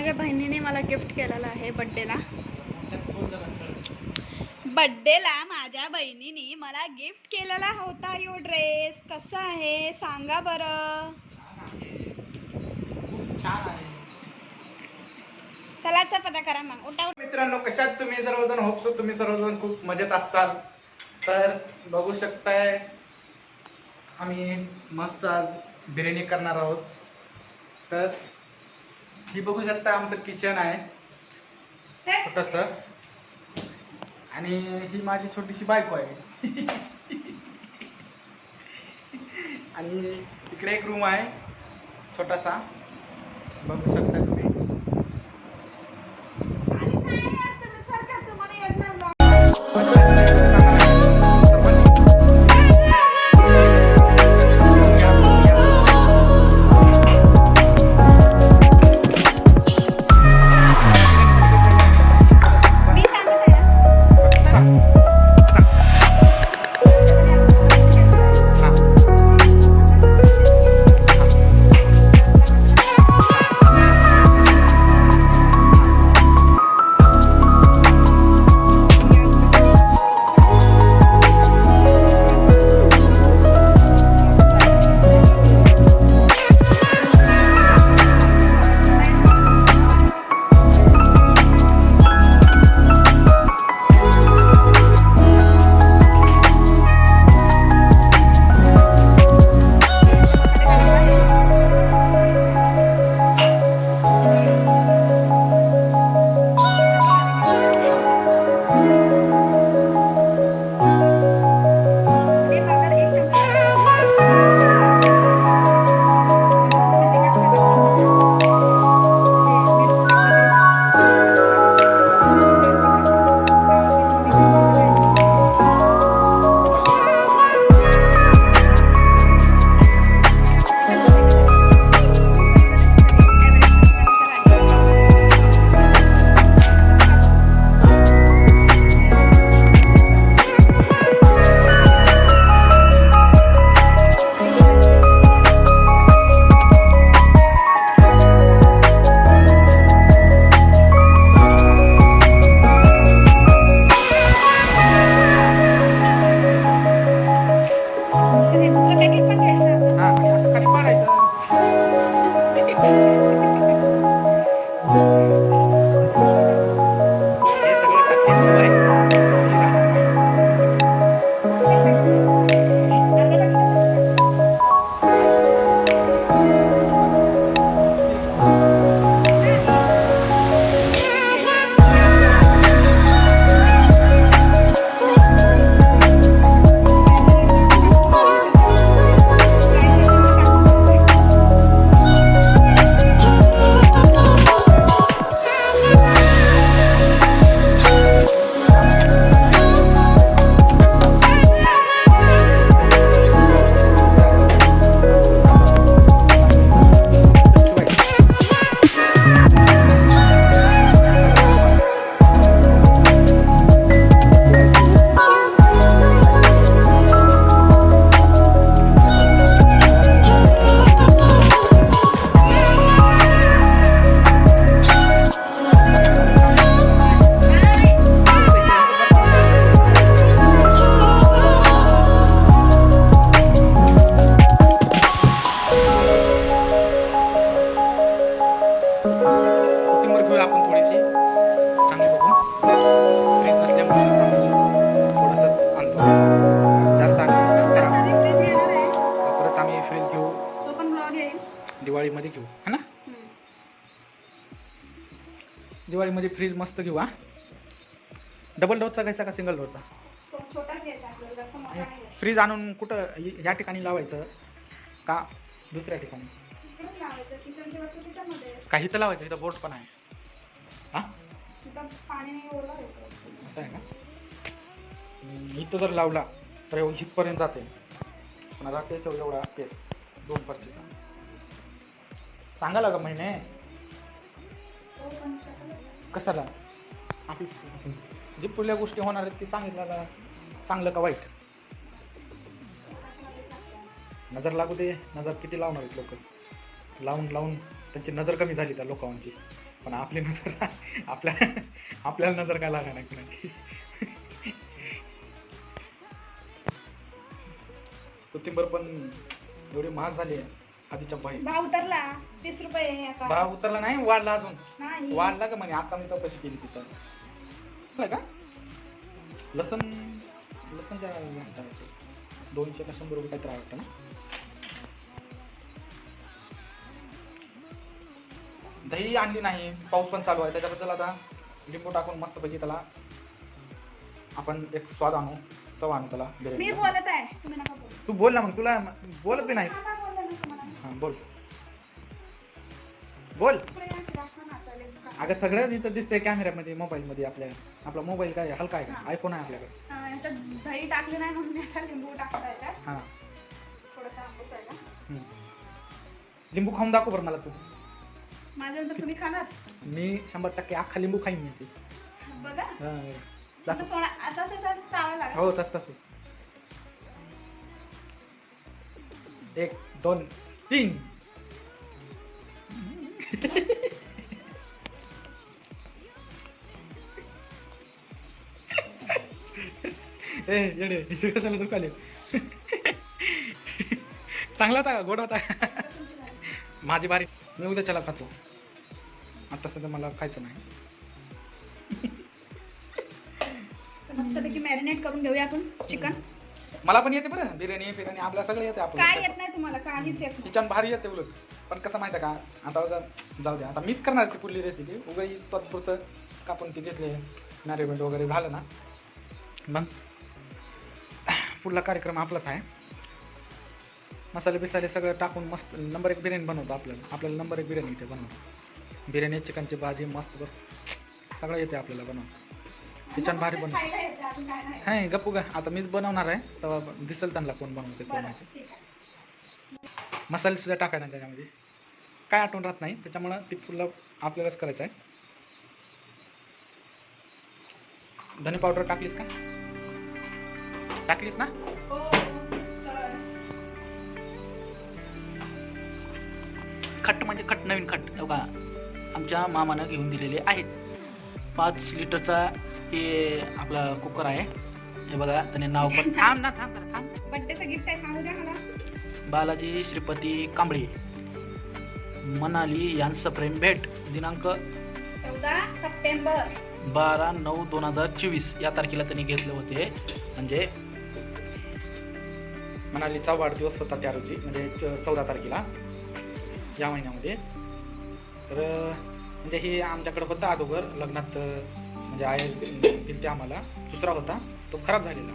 माझ्या बहिणीने मला गिफ्ट केलेलं आहे बड्डेला बड्डेला माझ्या बहिणीने मला गिफ्ट केलेला होता यो ड्रेस. कसा आहे? सांगा बरं. चला पता करा मग. उठा. मित्रांनो कशात तुम्ही सर्वजण? होपसो तुम्ही सर्वजण खूप मजेत असताल. तर बघू शकताय आम्ही मस्त आज बिर्याणी करणार आहोत. तर ही बघू शकता आमचं किचन आहे. छोटस. आणि ही माझी छोटीशी बायको आहे. आणि इकडे एक रूम आहे छोटासा. बघू दिवाळीमध्ये फ्रीज मस्त घेऊ हा? डबल डोरचा घ्यायचा का सिंगल डोरचा घ्यायचा. फ्रीज आणून कुठं य- या ठिकाणी लावायचं का दुसऱ्या ठिकाणी. काही तर लावायचं इथं बोट पण आहे. हा. असं आहे का? इथं जर लावला तर इथपर्यंत जाते. पण राहते एवढा पेस दोन पर्चीचा. सांगा लागा महिने कशाला? जे आपली पुढल्या गोष्टी होणार आहेत ते सांगितलं चांगलं का वाईट? नजर लागू दे. नजर किती लावणार आहेत लोक? लावून लावून त्यांची नजर कमी झाली त्या लोकांची. पण आपली नजर आपल्या आपल्याला नजर काय लागणार नाही कुणाची? कोथिंबर पण एवढी महाग झाली आहे आधीच्या बाई. उतरला. तीस रुपये आहे आता. भाव उतरला नाही वाढला अजून. नाही. वाढला का म्हणे? आता मी चौकशी केली तिथं. का? लसण म्हणतात ते. दोनशे का शंभर रुपये काहीतरी आहे वाटतं ना? दही आणली नाही. पाऊस पण चालू आहे. त्याच्याबद्दल आता लिंबू टाकून मस्तपैकी त्याला आपण एक स्वाद आणू चव आणू त्याला. मी बिर्याणी बोलत आहे. तुम्ही नका बोलू. तू बोल ना मग. तुला बोलत बी नाहीस. नका बोलू ना तुम्हाला. हां बोल. बोल? अगं सगळं इथं दिसतंय कॅमेऱ्यामध्ये मोबाईलमध्ये आपल्या आपला मोबाईल काय? हलका आहे का. आयफोन आहे आपल्याकडे. हा, याच्यात दही टाकले नाही म्हणून मी आता लिंबू टाकला याच्यात हां. थोडंसं आहे हम्म. लिंबू खाऊन दाखव बरं मला तू. माझ्यानंतर तुम्ही खाणार? मी शंभर टक्के अख्खा लिंबू खाईन मी ते बघा. हां, आता दाखव. थोडा असाच असाच चावा लागेल. हो तस तसं. एक दोन तीन. ए येडे इथे कशाला चांगला होता का? गोड होता? माझी बारी मी उद्या चला खातो. आता सध्या मला खायचं नाही. मस्तपैकी मॅरिनेट करून घेऊया आपण चिकन. मला पण येते बरं बिर्याणी बिर्याणी आपल्या सगळं येते काय आपल्याला येत नाही तुम्हाला काहीच येत नाही? किचन भारी येते उलट. पण कसं माहिती का आता बघा जाऊ द्या आता मीच करणार ती पुढली रेसिपी उगा ही तात्पुरतं कापून ती घेतले मॅरिनेट वगैरे झालं ना. मग पुढला कार्यक्रम आपलाच आहे. मसाले बिसाले सगळं टाकून मस्त नंबर एक बिर्याणी बनवतो आपल्याला. आपल्याला नंबर एक बिर्याणी इथे बनवतो. बिर्याणी चिकनची भाजी मस्त मस्त सगळं येते आपल्याला बनवतो किचन भारी काय नाही. हाय गप्पू का आता मीच बनवणार आहे. तेव्हा दिसेल त्यांना कोण बनवते कोण बरं नाही ते. ठीक आहे. मसाले सुद्धा टाकायला त्याच्यामध्ये. काय आठवण राहत नाही. त्याच्यामुळं ती फुलं आपल्यालाच करायचं आहे. धने पावडर टाकलीस का? टाकलीस ना? हो सर. खट म्हणजे खट नवीन खट. बघा आमच्या मामानं घेऊन दिलेले आहेत. पाच लिटरचा हे आपला कुकर आहे. हे बघा त्याने नाव पण थांब ना थांब जरा, थांब. बड्डेचं गिफ्ट आहे सांगू द्या मला. बालाजी श्रीपती कांबळे. मनाली यांचं प्रेम भेट दिनांक चौदा सप्टेंबर. बारा नऊ दोन हजार चोवीस. या तारखेला त्यांनी घेतले होते. म्हणजे मनालीचा वाढदिवस होता त्या रोजी म्हणजे चौदा तारखेला या महिन्यामध्ये. तर म्हणजे हे आमच्याकडे होता अगोदर लग्नात म्हणजे आहे दिलते आम्हाला. दुसरा होता तो खराब झालेला.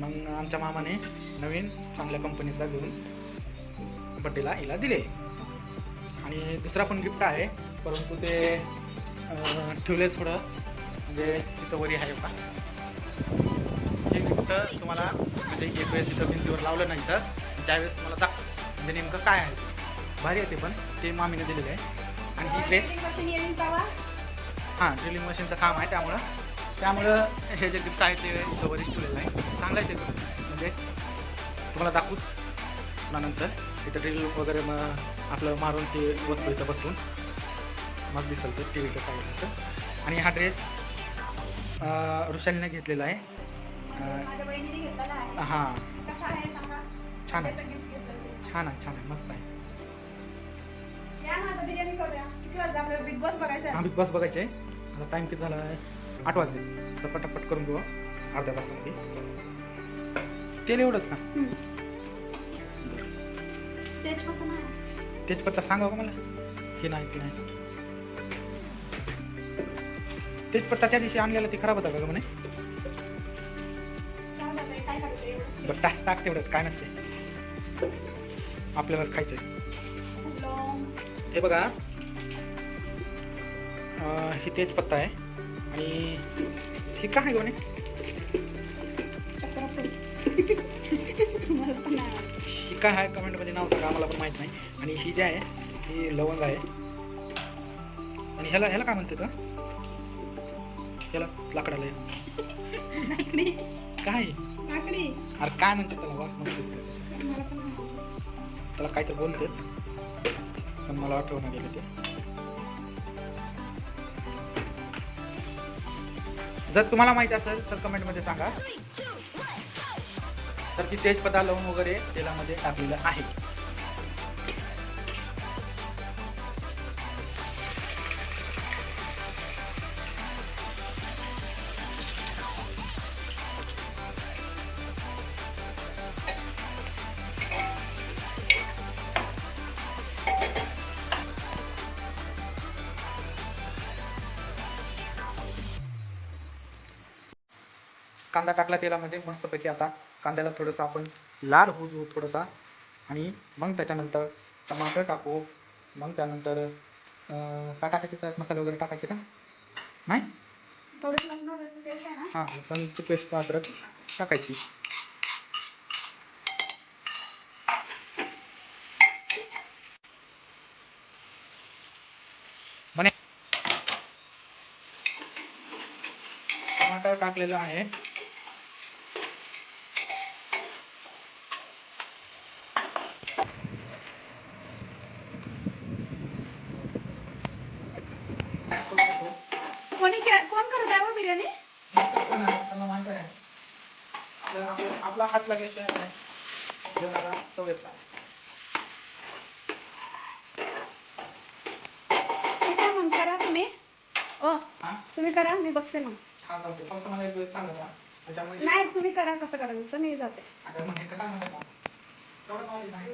मग आमच्या मामाने नवीन चांगल्या कंपनीचा घेऊन बड्डेला हिला दिले. आणि दुसरा पण गिफ्ट आहे परंतु ते ठेवले थोडं म्हणजे तिथं वरी आहे का हे गिफ्ट तुम्हाला म्हणजे एक वेळेस तिथं भिंतीवर लावलं नाही तर त्यावेळेस तुम्हाला दाखवतो म्हणजे नेमकं काय आहे भारी आहे ते पण ते मामीने दिलेलं आहे. आणि ड्रेस हां ड्रिलिंग मशीनचं काम आहे त्यामुळं. त्यामुळं हे जे गिफ्ट आहे ते जवळच ठेवलेलं आहे. चांगलं आहे ते म्हणजे तुम्हाला दाखवूच पुन्हा नंतर. तिथं ड्रिल वगैरे मग आपलं मारून ते वस्तू इथं बसून मग दिसेल ते टी व्हीचं काय आणि हा ड्रेस ऋषालीने घेतलेला आहे. हां. आहे छान आहे. छान आहे छान आहे. मस्त आहे. या ना आता बिर्याणी करूया. किती वाजता आपल्याला बिग बॉस बघायचं हा आहे बिग बॉस बघायचे आहे. आता टाईम किती झाला आहे? आठ वाजले. तर पटापट करून घेऊ अर्ध्या तासामध्ये. तेल एवढंच का. तेजपत्ता नाही. तेजपत्ता सांगा का मला? हे नाही ते नाही. तेजपत्ता त्या दिवशी आणलेला ते खराब होता का ग म्हणे? सांगा ताई, काय करायचं एवढं? बरं टाक टाक तेवढंच काय नसते. आपल्यालाच खायचं आहे लवंग, हे बघा. ही तेजपत्ता आहे. आणि हे काय आहे. ही काय आहे? कमेंटमध्ये नाव सांगा आम्हाला पण माहीत नाही. आणि ही जी आहे ही लवंग आहे. आणि ह्याला ह्याला काय म्हणते तर ह्याला लाकडाला लाकडी. काय? अरे काय म्हणते त्याला? वास आवडत. त्याला काहीतरी बोलतात. पण मला आठवण गेले ते. जर तुम्हाला माहिती असेल तर कमेंटमध्ये सांगा. तर ती तेजपत्ता लावून वगैरे तेलामध्ये टाकलेलं आहे. कांदा टाकला तेलामध्ये मस्तपैकी आता कांद्याला थोडंसं आपण लाल होऊ देऊ थोडासा. आणि मग त्याच्यानंतर टमाटर टाकू. मग त्यानंतर काय टाकायचे त्यात? मसाले वगैरे टाकायचे का? नाही? हां लसणची पेस्ट अद्रक टाकायची. टमाटर टाकलेलं आहे. कोणी कोण करत आहे हो बिर्याणी? आपला- हात लागल्याशिवाय चव येत आहे मग करा तुम्ही? ओ? तुम्ही करा मी बसते मग. फक्त मला एक वेळेस सांगा त्याच्यामुळे नाही तुम्ही करा कसं करायचं मी जाते. मग हे? तेवढं knowledge नाही.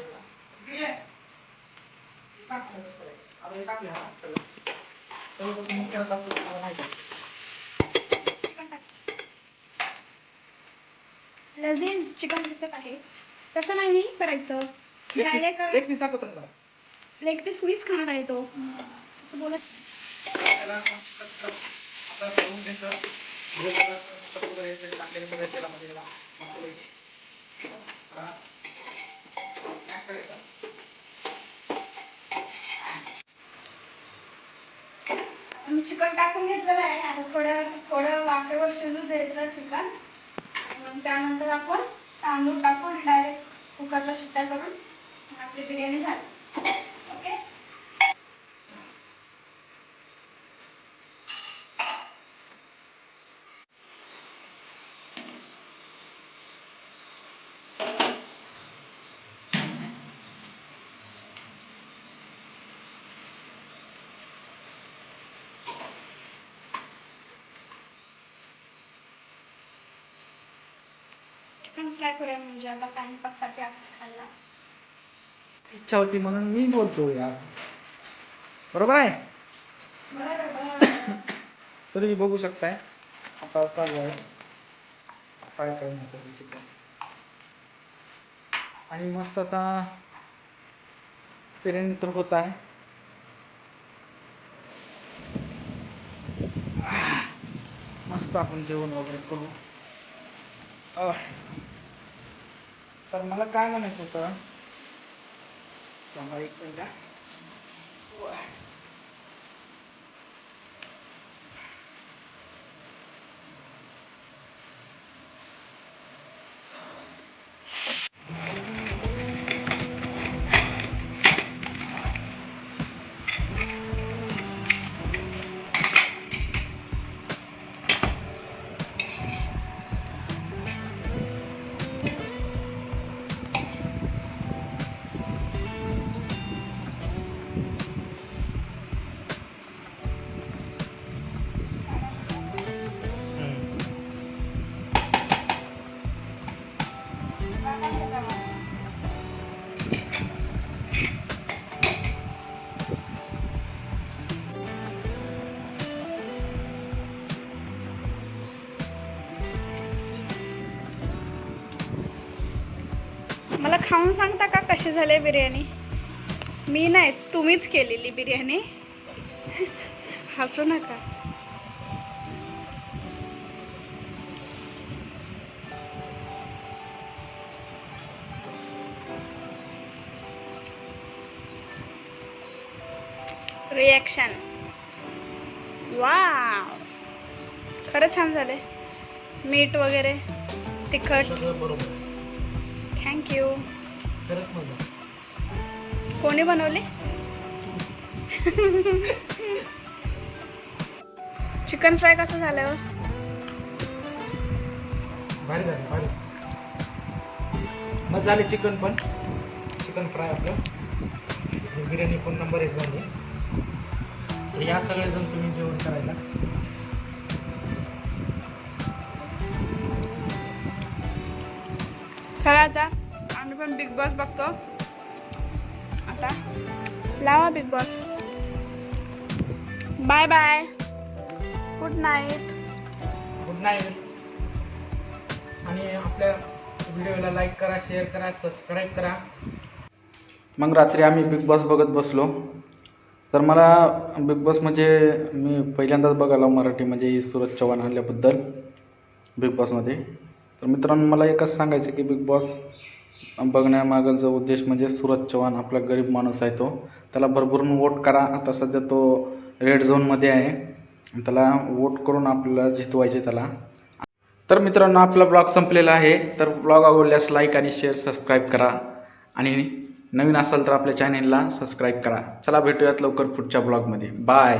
लजीज चिकन दिसत आहे. तसं नाही करायचं. डायरेक्ट एक. लेग पीस मीच खाणार आहे तो. असं बोलत त्याला कट- कट- आता करून घ्यायचं. हे सगळं कट वगैरे ते टाकलेलं सगळं तेलामध्ये याला मस्तपैकी. हा. Mash करायचं. मी चिकन टाकून घेतलेलं आहे. आता थोड्या थोडं वाफेवर शिजू द्यायचं चिकन. मग त्यानंतर आपण तांदूळ टाकून डायरेक्ट कुकरला शिट्ट्या करून आपली बिर्याणी झाली. चिकन फ्राय करूया म्हणजे आता खाल्ला. इच्छा होती म्हणून मी बोलतो यार बरोबर आहे? बरोबर. तरी बघू शकताय. आता करण्याचं चिकन आणि मस्त आता बिर्याणी तर होत आहे. मस्त आपण जेवण वगैरे करू. तर मला काय म्हणायचं होतं? एक मिनिट खाऊन सांगता का कशी झाली बिर्याणी? मी नाही तुम्हीच केलेली बिर्याणी. हसू नका. रिॲक्शन वा खरंच छान झाले. मीठ वगैरे तिखट. थँक्यू खरंच मजा. कोणी बनवले? चिकन फ्राय कसं झालं भारी झालं भारी. मग झाले चिकन पण. चिकन फ्राय आपलं. बिर्याणी पण नंबर एक झाली. तर या सगळेजण तुम्ही जेवण करायला. चला आता. आम्ही पण बिग बॉस बघतो. आता लावा Bigg Boss bye bye good night good night आणि आपल्या व्हिडिओला लाईक करा शेअर करा सबस्क्राईब करा. मग रात्री आम्ही बिग बॉस बघत बसलो. तर मला बिग बॉस म्हणजे मी पहिल्यांदाच बघायला मराठी म्हणजे सूरज चव्हाण आल्याबद्दल बिग बॉसमध्ये तर मित्रांनो मला एकच सांगायचं की बिग बॉस बघण्यामागचा उद्देश म्हणजे सूरज चव्हाण आपला गरीब माणूस आहे तो. त्याला भरभरून वोट करा. आता सध्या तो रेड झोनमध्ये आहे. त्याला वोट करून आपल्याला जितवायचे त्याला. तर मित्रांनो आपला ब्लॉग संपलेला आहे. तर ब्लॉग आवडल्यास लाईक आणि शेअर सबस्क्राईब करा. आणि नवीन असाल तर आपल्या चॅनेलला सबस्क्राईब करा. चला भेटूयात लवकर पुढच्या ब्लॉगमध्ये बाय